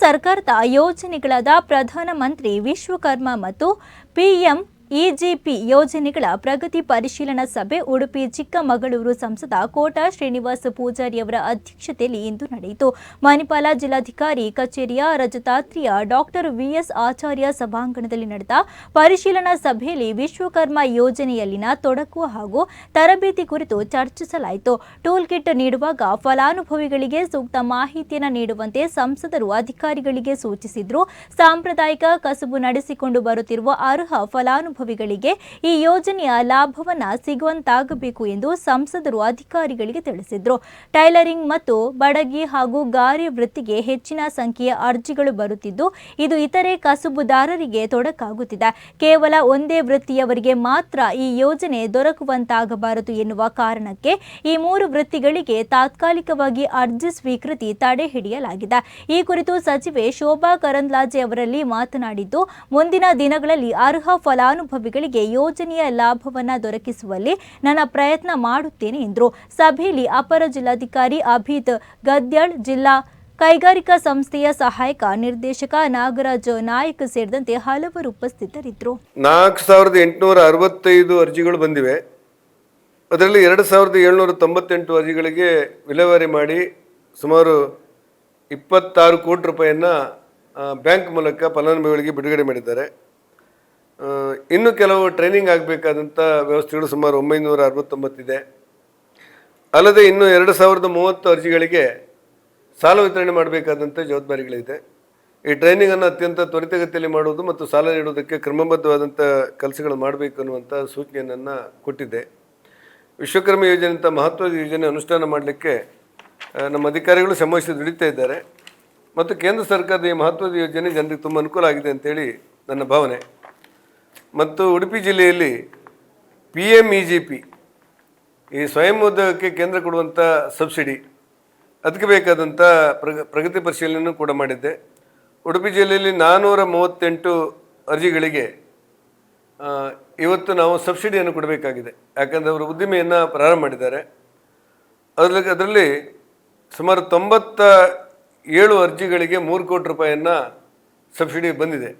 ಸರ್ಕಾರದ ಯೋಜನೆಗಳಾದ ಪ್ರಧಾನಮಂತ್ರಿ ವಿಶ್ವಕರ್ಮ ಮತ್ತು ಪಿಎಂ ಇಜಿಪಿ ಯೋಜನೆಗಳ ಪ್ರಗತಿ ಪರಿಶೀಲನಾ ಸಭೆ ಉಡುಪಿ ಚಿಕ್ಕಮಗಳೂರು ಸಂಸದ ಕೋಟಾ ಶ್ರೀನಿವಾಸ ಪೂಜಾರಿಯವರ ಅಧ್ಯಕ್ಷತೆಯಲ್ಲಿ ಇಂದು ನಡೆಯಿತು. ಮಣಿಪಾಲ ಜಿಲ್ಲಾಧಿಕಾರಿ ಕಚೇರಿಯ ರಜತಾತ್ರಿಯ ಡಾಕ್ಟರ್ ವಿಎಸ್ ಆಚಾರ್ಯ ಸಭಾಂಗಣದಲ್ಲಿ ನಡೆದ ಪರಿಶೀಲನಾ ಸಭೆಯಲ್ಲಿ ವಿಶ್ವಕರ್ಮ ಯೋಜನೆಯಲ್ಲಿನ ತೊಡಕು ಹಾಗೂ ತರಬೇತಿ ಕುರಿತು ಚರ್ಚಿಸಲಾಯಿತು. ಟೂಲ್ ಕಿಟ್ ನೀಡುವಾಗ ಫಲಾನುಭವಿಗಳಿಗೆ ಸೂಕ್ತ ಮಾಹಿತಿಯನ್ನು ನೀಡುವಂತೆ ಸಂಸದರು ಅಧಿಕಾರಿಗಳಿಗೆ ಸೂಚಿಸಿದ್ರು. ಸಾಂಪ್ರದಾಯಿಕ ಕಸುಬು ನಡೆಸಿಕೊಂಡು ಬರುತ್ತಿರುವ ಅರ್ಹ ಫಲಾನುಭವಿಗಳಿಗೆ ಈ ಯೋಜನೆಯ ಲಾಭವನ್ನ ಸಿಗುವಂತಾಗಬೇಕು ಎಂದು ಸಂಸದರು ಅಧಿಕಾರಿಗಳಿಗೆ ತಿಳಿಸಿದರು. ಟೈಲರಿಂಗ್ ಮತ್ತು ಬಡಗಿ ಹಾಗೂ ಗಾರೆ ವೃತ್ತಿಗೆ ಹೆಚ್ಚಿನ ಸಂಖ್ಯೆಯ ಅರ್ಜಿಗಳು ಬರುತ್ತಿದ್ದು, ಇದು ಇತರೆ ಕಸುಬುದಾರರಿಗೆ ತೊಡಕಾಗುತ್ತಿದೆ. ಕೇವಲ ಒಂದೇ ವೃತ್ತಿಯವರಿಗೆ ಮಾತ್ರ ಈ ಯೋಜನೆ ದೊರಕುವಂತಾಗಬಾರದು ಎನ್ನುವ ಕಾರಣಕ್ಕೆ ಈ ಮೂರು ವೃತ್ತಿಗಳಿಗೆ ತಾತ್ಕಾಲಿಕವಾಗಿ ಅರ್ಜಿ ಸ್ವೀಕೃತಿ ತಡೆ ಹಿಡಿಯಲಾಗಿದೆ. ಈ ಕುರಿತು ಸಚಿವೆ ಶೋಭಾ ಕರಂದ್ಲಾಜೆ ಅವರಲ್ಲಿ ಮಾತನಾಡಿದ್ದು, ಮುಂದಿನ ದಿನಗಳಲ್ಲಿ ಅರ್ಹ ಫಲಾನುಭವಿಗಳಿಗೆ ಯೋಜನೆಯ ಲಾಭವನ್ನು ದೊರಕಿಸುವಲ್ಲಿ ನನ್ನ ಪ್ರಯತ್ನ ಮಾಡುತ್ತೇನೆ ಎಂದರು. ಸಭೆಯಲ್ಲಿ ಅಪರ ಜಿಲ್ಲಾಧಿಕಾರಿ ಅಭಿತ್ ಗದ್ಯಾಳ್, ಜಿಲ್ಲಾ ಕೈಗಾರಿಕಾ ಸಂಸ್ಥೆಯ ಸಹಾಯಕ ನಿರ್ದೇಶಕ ನಾಗರಾಜ್ ನಾಯಕ್ ಸೇರಿದಂತೆ ಹಲವರು ಉಪಸ್ಥಿತರಿದ್ದರು. ನಾಲ್ಕು ಸಾವಿರದ ಎಂಟುನೂರ ಅರವತ್ತೈದು ಅರ್ಜಿಗಳು ಬಂದಿವೆ. ಅದರಲ್ಲಿ ಎರಡು ಸಾವಿರದ ಏಳ್ನೂರ ತೊಂಬತ್ತೆಂಟು ಅರ್ಜಿಗಳಿಗೆ ವಿಲೇವಾರಿ ಮಾಡಿ ಸುಮಾರು ಇಪ್ಪತ್ತಾರು ಕೋಟಿ ರೂಪಾಯಿಯನ್ನು ಬ್ಯಾಂಕ್ ಮೂಲಕ ಫಲಾನುಭವಿಗಳಿಗೆ ಬಿಡುಗಡೆ ಮಾಡಿದ್ದಾರೆ. ಇನ್ನು ಕೆಲವು ಟ್ರೈನಿಂಗ್ ಆಗಬೇಕಾದಂಥ ವ್ಯವಸ್ಥೆಗಳು ಸುಮಾರು ಒಂಬೈನೂರ ಅರವತ್ತೊಂಬತ್ತಿದೆ. ಅಲ್ಲದೆ ಇನ್ನು ಎರಡು ಸಾವಿರದ ಮೂವತ್ತು ಅರ್ಜಿಗಳಿಗೆ ಸಾಲ ವಿತರಣೆ ಮಾಡಬೇಕಾದಂಥ ಜವಾಬ್ದಾರಿಗಳಿದೆ. ಈ ಟ್ರೈನಿಂಗನ್ನು ಅತ್ಯಂತ ತ್ವರಿತಗತಿಯಲ್ಲಿ ಮಾಡುವುದು ಮತ್ತು ಸಾಲ ನೀಡುವುದಕ್ಕೆ ಕ್ರಮಬದ್ಧವಾದಂಥ ಕೆಲಸಗಳು ಮಾಡಬೇಕು ಅನ್ನುವಂಥ ಸೂಚನೆಯನ್ನು ಕೊಟ್ಟಿದೆ. ವಿಶ್ವಕರ್ಮ ಯೋಜನೆ ಅಂತ ಮಹತ್ವದ ಯೋಜನೆ ಅನುಷ್ಠಾನ ಮಾಡಲಿಕ್ಕೆ ನಮ್ಮ ಅಧಿಕಾರಿಗಳು ಶ್ರಮವಹಿಸಿ ದುಡಿತಾ ಇದ್ದಾರೆ. ಮತ್ತು ಕೇಂದ್ರ ಸರ್ಕಾರದ ಈ ಮಹತ್ವದ ಯೋಜನೆ ಜನರಿಗೆ ತುಂಬ ಅನುಕೂಲ ಆಗಿದೆ ಅಂತೇಳಿ ನನ್ನ ಭಾವನೆ. ಮತ್ತು ಉಡುಪಿ ಜಿಲ್ಲೆಯಲ್ಲಿ P M E G P ಈ ಸ್ವಯಂ ಉದ್ಯೋಗಕ್ಕೆ ಕೇಂದ್ರ ಕೊಡುವಂಥ ಸಬ್ಸಿಡಿ, ಅದಕ್ಕೆ ಬೇಕಾದಂಥ ಪ್ರಗ, ಪ್ರಗತಿ ಪರಿಶೀಲನೆಯನ್ನು ಕೂಡ ಮಾಡಿದ್ದೆ. ಉಡುಪಿ ಜಿಲ್ಲೆಯಲ್ಲಿ ನಾನ್ನೂರ ಮೂವತ್ತೆಂಟು ಅರ್ಜಿಗಳಿಗೆ ಇವತ್ತು ನಾವು ಸಬ್ಸಿಡಿಯನ್ನು ಕೊಡಬೇಕಾಗಿದೆ. ಯಾಕಂದರೆ ಅವರು ಉದ್ದಿಮೆಯನ್ನು ಪ್ರಾರಂಭ ಮಾಡಿದ್ದಾರೆ. ಅದರಲ್ಲಿ ಅದರಲ್ಲಿ ಸುಮಾರು ತೊಂಬತ್ತ ಏಳು ಅರ್ಜಿಗಳಿಗೆ ಮೂರು ಕೋಟಿ ರೂಪಾಯಿಯನ್ನು ಸಬ್ಸಿಡಿ ಬಂದಿದೆ.